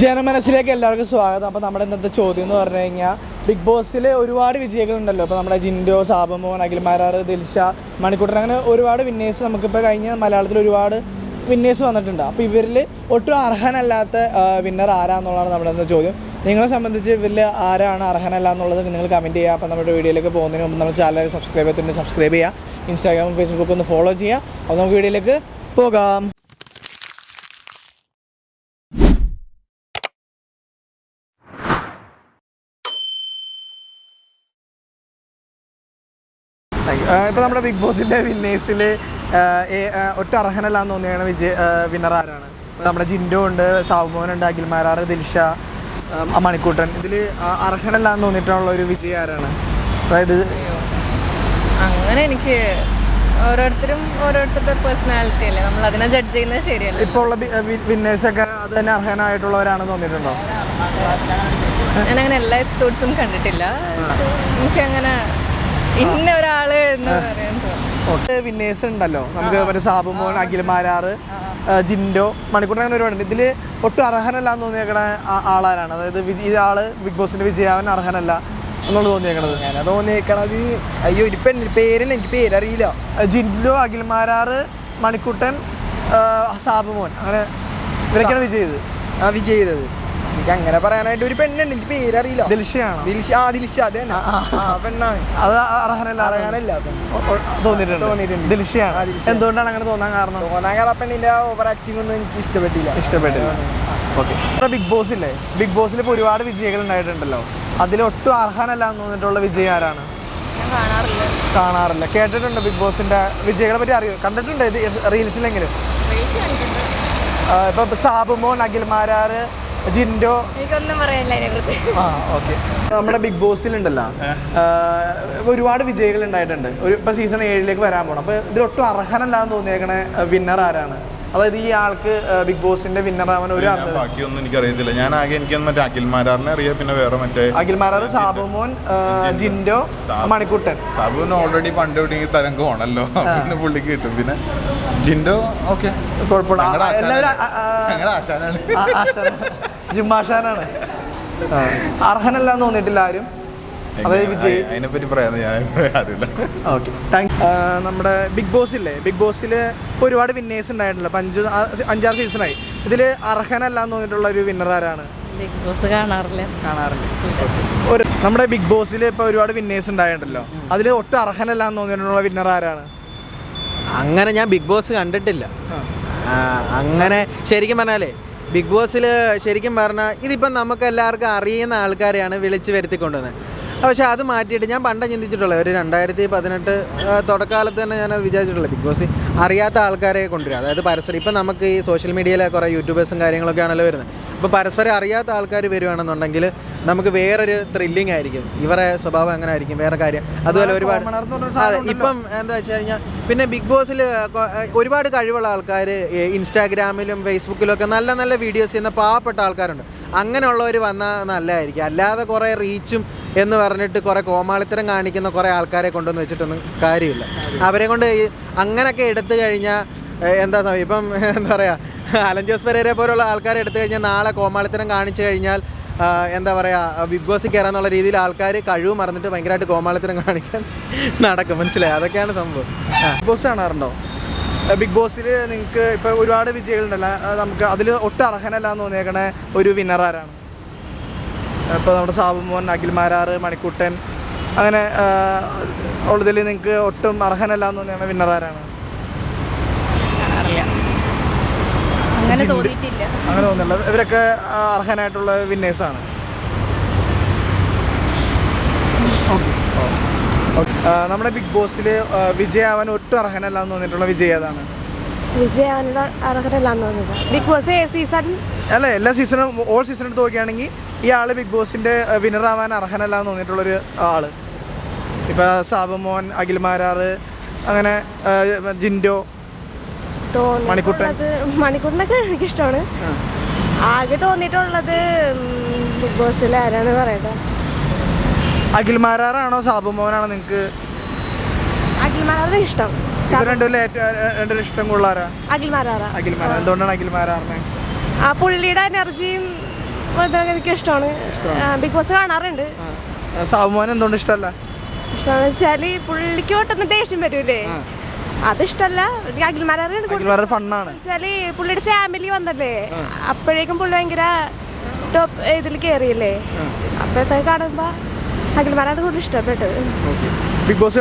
ജനമനസ്സിലേക്ക് എല്ലാവർക്കും സ്വാഗതം. അപ്പോൾ നമ്മുടെ ഇന്നത്തെ ചോദ്യം എന്ന് പറഞ്ഞു കഴിഞ്ഞാൽ ബിഗ് ബോസിൽ ഒരുപാട് വിജയികളുണ്ടല്ലോ. അപ്പോൾ നമ്മുടെ ജിൻഡോ സാബമോൻ അഖിൽമാരാർ ദിൽഷ മണിക്കൂട്ടൻ അങ്ങനെ ഒരുപാട് വിന്നേഴ്സ് നമുക്കിപ്പോൾ കഴിഞ്ഞ മലയാളത്തിൽ ഒരുപാട് വിന്നേഴ്സ് വന്നിട്ടുണ്ട്. അപ്പോൾ ഇവരിൽ ഒട്ടും അർഹനല്ലാത്ത വിന്നർ ആരാന്നുള്ളതാണ് നമ്മുടെ ഇന്നത്തെ ചോദ്യം. നിങ്ങളെ സംബന്ധിച്ച് ഇവരിൽ ആരാണ് അർഹനല്ല എന്നുള്ളത് നിങ്ങൾ കമന്റ് ചെയ്യുക. അപ്പോൾ നമ്മുടെ വീഡിയോയിലേക്ക് പോകുന്നതിന് മുമ്പ് നമ്മൾ ചാനൽ സബ്സ്ക്രൈബ് ചെയ്തിട്ടുണ്ട് സബ്സ്ക്രൈബ് ചെയ്യുക. ഇൻസ്റ്റാഗ്രാമും ഫേസ്ബുക്കും ഒന്ന് ഫോളോ ചെയ്യുക. അപ്പോൾ നമുക്ക് വീഡിയോയിലേക്ക് പോകാം. ഇപ്പൊ നമ്മുടെ ബിഗ് ബോസിന്റെ വിന്നേഴ്സിൽ ഒട്ടും അർഹനല്ല എന്ന് തോന്നിയാണ് വിജയ് വിന്നർ ആരാണ്? നമ്മുടെ ജിൻഡോ ഉണ്ട് സാവുമോൻ ഉണ്ട് അഖിൽമാരാർ ദിൽഷ മണിക്കൂട്ടൻ. ഇതിൽ അർഹനല്ല എന്ന് തോന്നിയിട്ടുള്ള ഒരു വിജയ് ആരാണ്? അതായത് അങ്ങനെ എനിക്ക് ഓരോരുത്തരും ഓരോരുത്തരുടെ പേഴ്സണാലിറ്റി അല്ലേ? നമ്മൾ അതിനെ ജഡ്ജ് ചെയ്യുന്നത് ശരിയല്ല. ഇപ്പോൾ ഉള്ള വിന്നേഴ്സ് ഒക്കെ അത് തന്നെ അർഹനായിട്ടുള്ളവരാണെന്ന് തോന്നിയിട്ടുണ്ടോ? ഞാൻ അങ്ങനെ എല്ലാ എപ്പിസോഡ്സും കണ്ടിട്ടില്ല. എനിക്ക് എനിക്കങ്ങനെ ഇന്ന ഒരാൾ എന്ന് പറയാൻ തോന്നുന്നു. വിന്നേഴ്സ് ഉണ്ടല്ലോ നമുക്ക് മറ്റേ സാബുമോൻ അഖിൽമാരാറ് ജിൻഡോ മണിക്കൂട്ടൻ അങ്ങനെ ഒരുപാട് ഇതിൽ ഒട്ടും അർഹനല്ല എന്ന് തോന്നിയേക്കണ ആളാരാണ്? അതായത് ഇയാൾ ഈ ആൾ ബിഗ് ബോസിന്റെ വിജയാവൻ അർഹനല്ല എന്നുള്ളത് തോന്നിയേക്കണത്. ഞാൻ തോന്നിയേക്കണത് അയ്യോ ഇപ്പൊ പേരിന് പേരില്ല എനിക്ക് പേരറിയില്ല. ജിൻഡോ അഖിൽമാരാറ് മണിക്കുട്ടൻ സാബുമോൻ അങ്ങനെ ഇവരൊക്കെയാണ് വിജയ് ചെയ്തത്. ആ വിജയ് ചെയ്തത്. എനിക്ക് അങ്ങനെ പറയാനായിട്ട് ഒരു പെണ്ണുണ്ട്. എനിക്ക് പേരറിയില്ല. ദിൽഷയാണ്. ദിൽഷ ആ ദിൽഷ അതെ ആ പെണ്ണാണ്. അത് അർഹനല്ല. ഒ- തോന്നിയിട്ടുണ്ട്. തോന്നിയിട്ടുണ്ട്. ദിൽഷയാണ്. എന്തുകൊണ്ടാണ് അങ്ങനെ തോന്നാൻ കാരണം? തോന്നാൻ കാരണം ആ പെണ്ണിന്റെ ഓവർ ആക്ടിംഗ് ഒന്നും എനിക്ക് ഇഷ്ടപ്പെട്ടില്ല. ഇഷ്ടപ്പെട്ടില്ല. ഓക്കെ. ബിഗ് ബോസ് ഇല്ലേ? ബിഗ് ബോസിൽ ഇപ്പോൾ ഒരുപാട് വിജയികൾ ഉണ്ടായിട്ടുണ്ടല്ലോ. അതിലൊട്ടും അർഹനല്ല എന്ന് തോന്നിയിട്ടുള്ള വിജയം ആരാണ്? ഞാൻ കാണാറില്ല. കാണാറില്ല. കേട്ടിട്ടുണ്ട് ബിഗ് ബോസിന്റെ വിജയികളെ പറ്റി അറിയോ? കണ്ടിട്ടുണ്ട് ഇത്? റീൽസിലെങ്കിലും. ഇപ്പൊ സാബുമോൻ അഖിൽമാരാറ് ജിൻഡോ ആ ഓക്കെ. നമ്മുടെ ബിഗ് ബോസിലുണ്ടല്ലോ. ഒരുപാട് വിജയികൾ ഉണ്ടായിട്ടുണ്ട്. ഒരു ഇപ്പൊ സീസൺ ഏഴിലേക്ക് വരാൻ പോകണം അപ്പൊ ഇതിലൊട്ടും അർഹനല്ല എന്ന് തോന്നിയേക്കണ വിന്നർ ആരാണ്? അതായത് ഈ ആൾക്ക് ബിഗ് ബോസിന്റെ വിന്നർ ആവാൻ ഒരു ബാക്കിയൊന്നും എനിക്ക് അറിയത്തില്ല ഞാൻ ആകെ എനിക്ക് മറ്റേ അഖിൽമാരാറിനെ അറിയാം. പിന്നെ വേറെ മറ്റേ അഖിൽമാരാറ് സാബുമോൻ ജിൻഡോ. മണിക്കുട്ടൻ. സാബുമോൻ ഓൾറെഡി പണ്ട് എവിടെയെങ്കിലും തരംഗമാണല്ലോ പിന്നെ പുള്ളിക്ക് കിട്ടും. പിന്നെ ജിൻഡോ ഓക്കെ. കുഴപ്പമില്ല. ആശാനാണ്. ആ. അർഹനല്ല എന്ന് തോന്നിയിട്ടില്ല ആരും. അതായത് വിജയ്. അതിനെപ്പറ്റി പറയാൻ ഞാൻ അറിയില്ല. ഓക്കെ. താങ്ക് നമ്മുടെ ബിഗ് ബോസ് ഇല്ലേ? ബിഗ് ബോസിൽ ഒരുപാട് വിന്നേഴ്സ് ഉണ്ടായിട്ടില്ല അഞ്ചു അഞ്ചാറ് സീസണായി ഇതിൽ അർഹനല്ല എന്ന് തോന്നിയിട്ടുള്ള ഒരു വിന്നർ ആരാണ്? ബിഗ് ബോസ് കാണാറില്ല. കാണാറില്ല. ഒരു നമ്മുടെ ബിഗ് ബോസിൽ ഇപ്പോൾ ഒരുപാട് വിന്നേഴ്സ് ഉണ്ടായിട്ടുണ്ടല്ലോ. അതിൽ ഒട്ടും അർഹനല്ല എന്ന് തോന്നിയിട്ടുള്ള വിന്നർ ആരാണ്? അങ്ങനെ ഞാൻ ബിഗ് ബോസ് കണ്ടിട്ടില്ല. അങ്ങനെ ശരിക്കും പറഞ്ഞാലേ ബിഗ് ബോസിൽ ശരിക്കും പറഞ്ഞാൽ ഇതിപ്പം നമുക്ക് എല്ലാവർക്കും അറിയുന്ന ആൾക്കാരെയാണ് വിളിച്ച് വരുത്തിക്കൊണ്ടുവന്നത്. പക്ഷേ അത് മാറ്റിയിട്ട് ഞാൻ പണ്ടേ ചിന്തിച്ചിട്ടുള്ളത് ഒരു രണ്ടായിരത്തി പതിനെട്ട് തുടക്കാലത്ത് തന്നെ ഞാൻ വിചാരിച്ചിട്ടുള്ളത് ബിഗ് ബോസ് അറിയാത്ത ആൾക്കാരെ കൊണ്ടുവരിക. അതായത് പരസ്പരം ഇപ്പം നമുക്ക് ഈ സോഷ്യൽ മീഡിയയിലെ കുറേ യൂട്യൂബേഴ്സും കാര്യങ്ങളൊക്കെ ആണല്ലോ വരുന്നത്. അപ്പോൾ പരസ്പരം അറിയാത്ത ആൾക്കാർ വരുവാണെന്നുണ്ടെങ്കിൽ നമുക്ക് വേറൊരു ത്രില്ലിംഗ് ആയിരിക്കും. ഇവരെ സ്വഭാവം അങ്ങനെ ആയിരിക്കും വേറെ കാര്യം. അതുപോലെ ഒരുപാട് അതെ ഇപ്പം എന്താ വെച്ച് കഴിഞ്ഞാൽ പിന്നെ ബിഗ് ബോസിൽ ഒരുപാട് കഴിവുള്ള ആൾക്കാർ ഇൻസ്റ്റാഗ്രാമിലും ഫേസ്ബുക്കിലും ഒക്കെ നല്ല നല്ല വീഡിയോസ് ചെയ്യുന്ന പാവപ്പെട്ട ആൾക്കാരുണ്ട്. അങ്ങനെയുള്ളവർ വന്നാൽ നല്ലതായിരിക്കും. അല്ലാതെ കുറേ റീച്ചും എന്ന് പറഞ്ഞിട്ട് കുറേ കോമാളിത്തരം കാണിക്കുന്ന കുറേ ആൾക്കാരെ കൊണ്ടുവന്ന് വെച്ചിട്ടൊന്നും കാര്യമില്ല. അവരെ കൊണ്ട് അങ്ങനെയൊക്കെ എടുത്തു കഴിഞ്ഞാൽ എന്താ സമയം ഇപ്പം എന്താ പറയുക അലഞ്ചോസ് പെരേരെ പോലുള്ള ആൾക്കാരെ എടുത്തു കഴിഞ്ഞാൽ നാളെ കോമാളിത്തരം കാണിച്ചു കഴിഞ്ഞാൽ എന്താ പറയുക ബിഗ് ബോസിൽ കയറാന്നുള്ള രീതിയിൽ ആൾക്കാർ കഴിവ് മറന്നിട്ട് ഭയങ്കരമായിട്ട് കോമാളിത്തരം കാണിക്കാൻ നടക്കും. മനസ്സിലായി? അതൊക്കെയാണ് സംഭവം. ബിഗ് ബോസ് കാണാറുണ്ടോ? ബിഗ് ബോസിൽ നിങ്ങൾക്ക് ഇപ്പോൾ ഒരുപാട് വിജയികളുണ്ടല്ലോ. നമുക്ക് അതിൽ ഒട്ടും അർഹനല്ല എന്ന് തോന്നിയേക്കണ ഒരു വിന്നർ ആരാണ്? ഇപ്പോൾ നമ്മുടെ സാബുമോൻ അഖിൽമാരാറ് മണിക്കുട്ടൻ അങ്ങനെ ഉള്ളതിൽ നിങ്ങൾക്ക് ഒട്ടും അർഹനല്ല എന്ന് തോന്നിയാണ് വിന്നറാരാണ് അങ്ങനെ തോന്നിയിട്ടില്ല. അങ്ങനെ തോന്നുന്നില്ല ഇവരൊക്കെ അർഹനായിട്ടുള്ള വിന്നേഴ്സാണ് നമ്മുടെ ബിഗ് ബോസിൽ വിജയാവാൻ ഒട്ടും അർഹനല്ല എന്ന് തോന്നിയിട്ടുള്ള വിജയ് ഏതാണ്? വിജയാനുള്ള അർഹരല്ലാന്ന് തോന്നുന്നത് ബിഗ് ബോസ് സീസൺ അല്ല എല്ലാ സീസണും ഓൾ സീസൺ എടുത്ത് നോക്കുകയാണെങ്കിൽ ഈ ആൾ ബിഗ് ബോസിന്റെ വിന്നർ ആവാൻ അർഹനല്ല എന്ന് തോന്നിയിട്ടുള്ള ഒരു ആൾ. ഇപ്പൊ സാബുമോൻ അഖിൽമാരാറ് അങ്ങനെ ആ, ജിൻഡോ മണിക്കുട്ടൻ. മണിക്കുട്ടനൊക്കെ എനിക്കിഷ്ടമാണ്. ആകെ തോന്നിയിട്ടുള്ളത് ബിഗ് ബോസിൽ ആരാണ് പറയട്ടെ? അഖിൽ മാരാറാണോ സാബുമോനാണോ നിങ്ങൾക്ക് അഖിൽമാരാറിനെ ഇഷ്ടം. ഇവർ രണ്ടുപേരും ഏറ്റവും രണ്ടുപേരും ഇഷ്ടം കൊള്ളാരാ അഖിൽമാരാറ അഖിൽമാരാർ എന്തുകൊണ്ടാണ് അഖിൽമാരാറിനെ ആ പുള്ളിയുടെ എനർജിയും എനിക്ക് ഇഷ്ടമാണ്. ബിഗ് ബോസ് കാണാറുണ്ട്. സാബുമോൻ എന്തുകൊണ്ട് ഇഷ്ടമല്ല? ഇഷ്ടമാണെന്ന് വെച്ചാൽ പുള്ളിക്ക് ഒട്ടുന്ന ദേഷ്യം വരൂലേ. അതിഷ്ടല്ല അഖിൽമാരാണ് ഫണ്ണാണ്. വെച്ചാൽ പുള്ളിയുടെ ഫാമിലി വന്നല്ലേ അപ്പോഴേക്കും പുള്ളി ഭയങ്കര ടോപ്പ് ഇതിൽ കയറിയില്ലേ. അപ്പോഴത്തെ കാണുമ്പോ അഖിൽമാരാണ് കൂടുതൽ ഇഷ്ടപ്പെട്ടത്. Big boss